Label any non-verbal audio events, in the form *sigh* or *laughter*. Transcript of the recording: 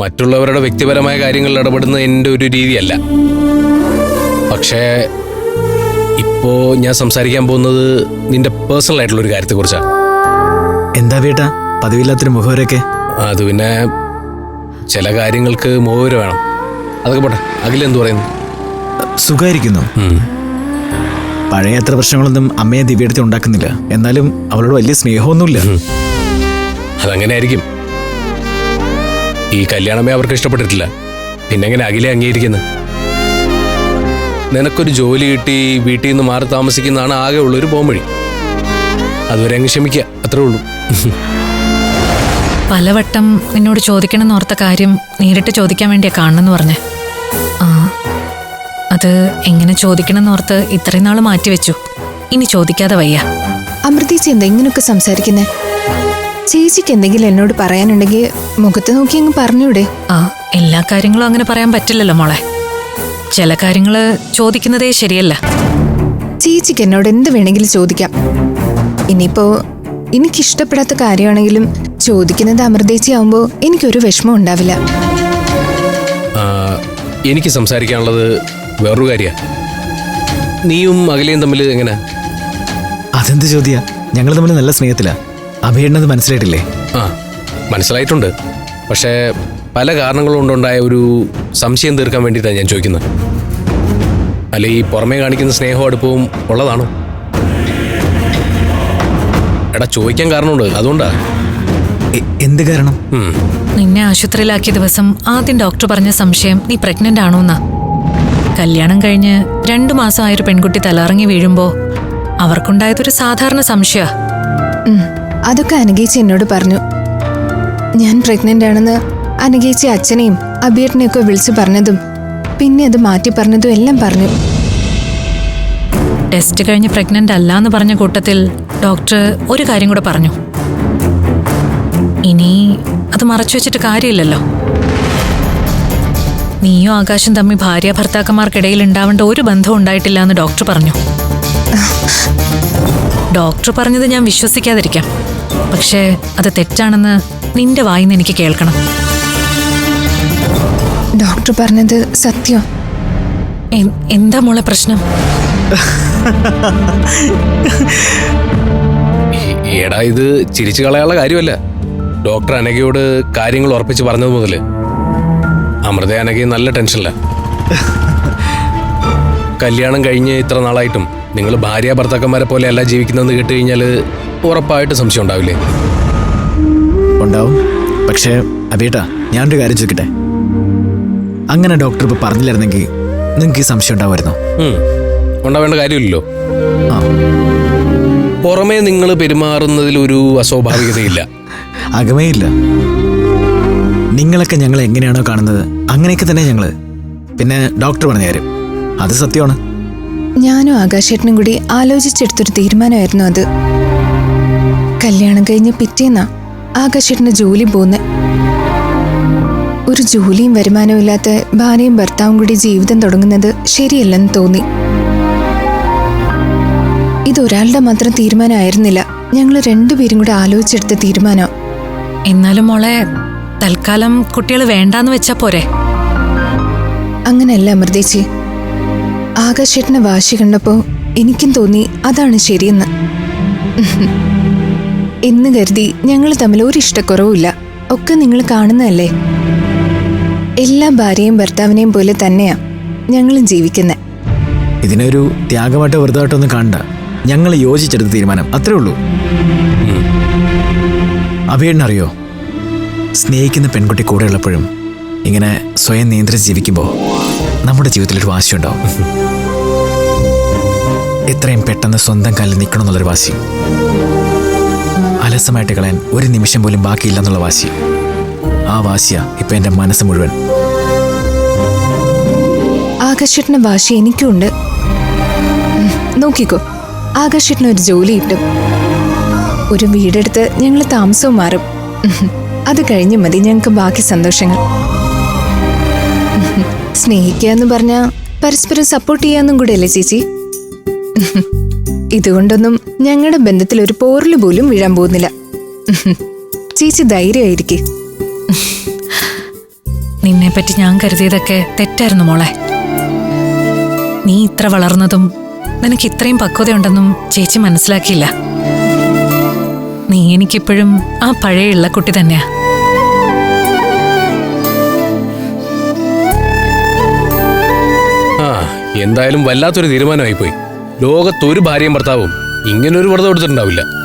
മറ്റുള്ളവരുടെ വ്യക്തിപരമായ കാര്യങ്ങളിൽ ഇടപെടുന്ന എന്റെ ഒരു രീതിയല്ല. പക്ഷേ ഇപ്പോ ഞാൻ സംസാരിക്കാൻ പോകുന്നത് നിന്റെ പേഴ്സണൽ ആയിട്ടുള്ള ഒരു കാര്യത്തെക്കുറിച്ചാണ്. എന്താ വീട്ടാ പതിവില്ലാത്തൊരു മുഖവരൊക്കെ അത് പിന്നെ ചില കാര്യങ്ങൾക്ക് മോര് വേണം. അതൊക്കെ പോട്ടെ അഖിലെന്ത് പറയുന്നു? സുഖമായിരിക്കുന്നു. പഴയ അത്ര പ്രശ്നങ്ങളൊന്നും അമ്മയെ ദിവ്യടുത്ത് ഉണ്ടാക്കുന്നില്ല. എന്നാലും അവളോട് വലിയ സ്നേഹമൊന്നുമില്ല. അതങ്ങനെ ആയിരിക്കും ഈ കല്യാണമേ അവർക്ക് ഇഷ്ടപ്പെട്ടിട്ടില്ല. പിന്നെ എങ്ങനെ അഖിലെ അംഗീകരിക്കുന്നു? നിനക്കൊരു ജോലി കിട്ടി വീട്ടിൽ നിന്ന് മാറി താമസിക്കുന്നതാണ് ആകെ ഉള്ളൊരു പോംവഴി. അതുവരെ അങ്ങ് ക്ഷമിക്കുക അത്രേ ഉള്ളൂ. പലവട്ടം നിന്നോട് ചോദിക്കണമെന്ന് ഓർത്ത കാര്യം നേരിട്ട് ചോദിക്കാൻ വേണ്ടിയാ കാണണമെന്ന് പറഞ്ഞേ. ആ അത് എങ്ങനെ ചോദിക്കണമെന്ന് ഓർത്ത് ഇത്രയും നാൾ മാറ്റിവെച്ചു. ഇനി ചോദിക്കാതെ വയ്യ. അമൃതീച്ച എന്താ ഇങ്ങനെയൊക്കെ സംസാരിക്കുന്നേ? ചേച്ചിക്ക് എന്തെങ്കിലും എന്നോട് പറയാനുണ്ടെങ്കിൽ മുഖത്ത് നോക്കി അങ്ങ് പറഞ്ഞൂടെ. ആ എല്ലാ കാര്യങ്ങളും അങ്ങനെ പറയാൻ പറ്റില്ലല്ലോ മോളെ. ചില കാര്യങ്ങൾ ചോദിക്കുന്നതേ ശരിയല്ല. ചേച്ചിക്ക് എന്നോട് എന്ത് വേണമെങ്കിലും ചോദിക്കാം. ഇനിയിപ്പോ എനിക്കിഷ്ടപ്പെടാത്ത കാര്യമാണെങ്കിലും ചോദിക്കുന്നത് അമൃതേച്ചി ആവുമ്പോ എനിക്കൊരു വിഷമം ഉണ്ടാവില്ല. എനിക്ക് സംസാരിക്കാനുള്ളത് വേറൊരു കാര്യമാണ് നീയും അഖിലയും തമ്മിൽ എങ്ങനെ? അതെന്ത് ചോദ്യ? ഞങ്ങൾ തമ്മിൽ നല്ല സ്നേഹത്തിലാ. അഭിയേട്ടനത് മനസ്സിലായിട്ടില്ലേ? ആ മനസ്സിലായിട്ടുണ്ട്. പക്ഷേ പല കാരണങ്ങൾ കൊണ്ടുണ്ടായ ഒരു സംശയം തീർക്കാൻ വേണ്ടിയിട്ടാണ് ഞാൻ ചോദിക്കുന്നത്. അല്ല ഈ പുറമേ കാണിക്കുന്ന സ്നേഹവും അടുപ്പവും ഉള്ളതാണോ? എടാ ചോദിക്കാൻ കാരണമുണ്ട്. അതുകൊണ്ടാ. എന്ത് കാരണം? നിന്നെ ആശുപത്രിയിലാക്കിയ ദിവസം ആദ്യം ഡോക്ടർ പറഞ്ഞ സംശയം നീ പ്രഗ്നന്റ് ആണോന്നാ. കല്യാണം കഴിഞ്ഞ് രണ്ടു മാസമായൊരു പെൺകുട്ടി തലറങ്ങി വീഴുമ്പോ അവർക്കുണ്ടായതൊരു സാധാരണ സംശയ. അതൊക്കെ അനുഗേച്ചി എന്നോട് പറഞ്ഞു. ഞാൻ പ്രഗ്നന്റ് ആണെന്ന് അനുഗേച്ചി അച്ഛനെയും അബീറിനെയൊക്കെ വിളിച്ചു പറഞ്ഞതും പിന്നെ അത് മാറ്റി പറഞ്ഞതും എല്ലാം പറഞ്ഞു. ടെസ്റ്റ് കഴിഞ്ഞ് പ്രഗ്നന്റ് അല്ല എന്ന് പറഞ്ഞ കൂട്ടത്തിൽ ഡോക്ടർ ഒരു കാര്യം കൂടെ പറഞ്ഞു. ഇനി അത് മറച്ചു വെച്ചിട്ട് കാര്യമില്ലല്ലോ. നീയോ ആകാശം തമ്മി ഭാര്യ ഭർത്താക്കന്മാർക്കിടയിൽ ഉണ്ടാവേണ്ട ഒരു ബന്ധവും ഉണ്ടായിട്ടില്ല എന്ന് ഡോക്ടർ പറഞ്ഞു. ഡോക്ടർ പറഞ്ഞത് ഞാൻ വിശ്വസിക്കാതിരിക്കാം. പക്ഷേ അത് തെറ്റാണെന്ന് നിന്റെ വായിന്ന് എനിക്ക് കേൾക്കണം. ഡോക്ടർ പറഞ്ഞത് സത്യം. എ- എന്താ മോളെ പ്രശ്നം? എടാ ഇത് ചിരിച്ചു കളയാനുള്ള കാര്യമല്ല. ഡോക്ടർ അനഘയോട് കാര്യങ്ങൾ ഉറപ്പിച്ച് പറഞ്ഞത് മുതൽ അമൃത അനഘയും നല്ല ടെൻഷനില്ല കല്യാണം കഴിഞ്ഞ് ഇത്ര നാളായിട്ടും നിങ്ങൾ ഭാര്യ ഭർത്താക്കന്മാരെ പോലെ അല്ല ജീവിക്കുന്നതെന്ന് കേട്ട് കഴിഞ്ഞാൽ ഉറപ്പായിട്ട് സംശയം ഉണ്ടാവില്ലേ? ഉണ്ടാവും. പക്ഷേ അബേട്ടാ ഞാനൊരു കാര്യം ചോദിക്കട്ടെ? അങ്ങനെ ഡോക്ടർ ഇപ്പൊ പറഞ്ഞില്ലായിരുന്നെങ്കിൽ നിങ്ങൾക്ക് ഈ സംശയം ഉണ്ടാവുമായിരുന്നോ? ഉണ്ടാവേണ്ട കാര്യമില്ലല്ലോ. ആ. പുറമേ നിങ്ങൾ പെരുമാറുന്നതിൽ ഒരു അസ്വാഭാവികതയില്ല. *laughs* അകമേ ഇല്ല. നിങ്ങളൊക്കെ ഞങ്ങൾ എങ്ങനെയാണോ കാണുന്നത് അങ്ങനെയൊക്കെ തന്നെ ഞങ്ങൾ. പിന്നെ ഡോക്ടർ പറഞ്ഞു തരും അത് സത്യമാണ്. ഞാനും ആകാശേട്ടനും കൂടി ആലോചിച്ചെടുത്തൊരു തീരുമാനമായിരുന്നു അത്. കല്യാണം കഴിഞ്ഞ് പിറ്റേന്നാ ആകാശേട്ടന് ജോലി പോന്നെ. ഒരു ജോലിയും വരുമാനവും ഇല്ലാത്ത ഭാര്യയും ഭർത്താവും കൂടി ജീവിതം തുടങ്ങുന്നത് ശരിയല്ലെന്ന് തോന്നി. ഇതൊരാളുടെ മാത്രം തീരുമാനമായിരുന്നില്ല. ഞങ്ങൾ രണ്ടുപേരും കൂടെ ആലോചിച്ചെടുത്ത തീരുമാനം. എന്നാലും മോളെ തൽക്കാലം കുട്ടികൾ വേണ്ടാന്ന് വെച്ചാ പോരെ? അങ്ങനെയല്ല അമൃതേച്ചി. ആകാശേട്ടനെ വാശി കണ്ടപ്പോ എനിക്കും തോന്നി അതാണ് ശരിയെന്ന്. എന്ന് കരുതി ഞങ്ങൾ തമ്മിൽ ഒരു ഇഷ്ടക്കുറവുമില്ല. ഒക്കെ നിങ്ങൾ കാണുന്നതല്ലേ? എല്ലാ ഭാര്യയും ഭർത്താവിനെയും പോലെ തന്നെയാ ഞങ്ങളും ജീവിക്കുന്നത് ഇതിനൊരു ത്യാഗമായിട്ടോ വെറുതായിട്ടോ ഒന്നും കാണണ്ട. ഞങ്ങൾ യോജിച്ചെടുത്ത തീരുമാനം അത്രേ ഉള്ളൂ. അറിയോ സ്നേഹിക്കുന്ന പെൺകുട്ടി കൂടെ ഉള്ളപ്പോഴും ഇങ്ങനെ സ്വയം നിയന്ത്രിച്ച് ജീവിക്കുമ്പോൾ നമ്മുടെ ജീവിതത്തിൽ ഒരു വാശി ഉണ്ടാവും എത്രയും പെട്ടെന്ന് സ്വന്തം കാലിൽ നിൽക്കണം എന്നുള്ളൊരു വാശി. അലസമായിട്ട് കളയാൻ ഒരു നിമിഷം പോലും ബാക്കിയില്ല എന്നുള്ള വാശി. ആ വാശിയ ഇപ്പൊ എന്റെ മനസ്സ് മുഴുവൻ. ആകാശേട്ടന് വാശി എനിക്കുണ്ട്. നോക്കിക്കോ ആകാശേട്ടന് ഒരു ജോലി കിട്ടും ഒരു വീടെടുത്ത് ഞങ്ങൾ താമസവും മാറും. അത് കഴിഞ്ഞ് മതി ഞങ്ങൾക്ക് ബാക്കി സന്തോഷങ്ങൾ. സ്നേഹിക്കുക എന്ന് പറഞ്ഞാ പരസ്പരം സപ്പോർട്ട് ചെയ്യാന്നും കൂടെയല്ലേ ചേച്ചി? ഉം, ഇതുകൊണ്ടൊന്നും ഞങ്ങളുടെ ബന്ധത്തിൽ ഒരു പോറിൽ പോലും വീഴാൻ പോകുന്നില്ല. ചേച്ചി ധൈര്യമായിരിക്കെ. നിന്നെ പറ്റി ഞാൻ കരുതിയതൊക്കെ തെറ്റായിരുന്നു മോളെ. നീ ഇത്ര വളർന്നതും നിനക്ക് ഇത്രയും പക്വതയുണ്ടെന്നും ചേച്ചി മനസ്സിലാക്കിയില്ല. നീ എനിക്കിപ്പോഴും ആ പഴയ ഇള്ളക്കുട്ടി തന്നെയാ. എന്തായാലും വല്ലാത്തൊരു തീരുമാനമായിപ്പോയി. ലോകത്തൊരു ഭാര്യയും ഭർത്താവും ഇങ്ങനൊരു വ്രതം എടുത്തിട്ടുണ്ടാവില്ല.